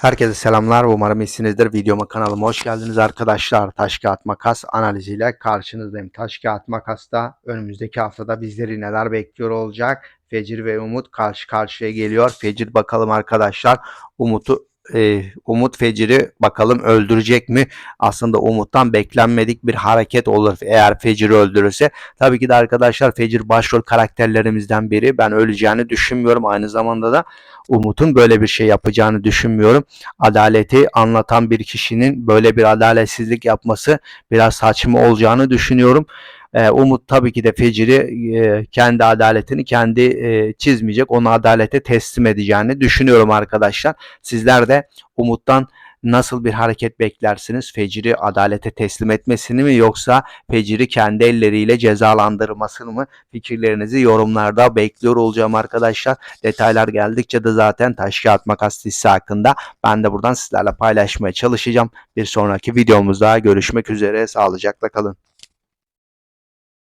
Herkese selamlar. Umarım iyisinizdir. Videoma kanalıma hoş geldiniz arkadaşlar. Taş kağıt makas analiziyle karşınızdayım. Taş kağıt makasta önümüzdeki haftada bizleri neler bekliyor olacak? Fecir ve Umut karşı karşıya geliyor. Fecir bakalım arkadaşlar. Umut'u e, Umut Fecir'i bakalım öldürecek mi? Aslında Umut'tan beklenmedik bir hareket olur eğer Fecir'i öldürürse. Tabii ki de arkadaşlar Fecir başrol karakterlerimizden biri. Ben öleceğini düşünmüyorum. Aynı zamanda da Umut'un böyle bir şey yapacağını düşünmüyorum. Adaleti anlatan bir kişinin böyle bir adaletsizlik yapması biraz saçma olacağını düşünüyorum. Ee, Umut tabii ki de Fecir'i e, kendi adaletini kendi e, çizmeyecek. Onu adalete teslim edeceğini düşünüyorum arkadaşlar. Sizler de Umut'tan nasıl bir hareket beklersiniz? Fecir'i adalete teslim etmesini mi yoksa Fecir'i kendi elleriyle cezalandırmasını mı? Fikirlerinizi yorumlarda bekliyor olacağım arkadaşlar. Detaylar geldikçe de zaten taş kağıt makas dizisi hakkında ben de buradan sizlerle paylaşmaya çalışacağım. Bir sonraki videomuzda görüşmek üzere. Sağlıcakla kalın.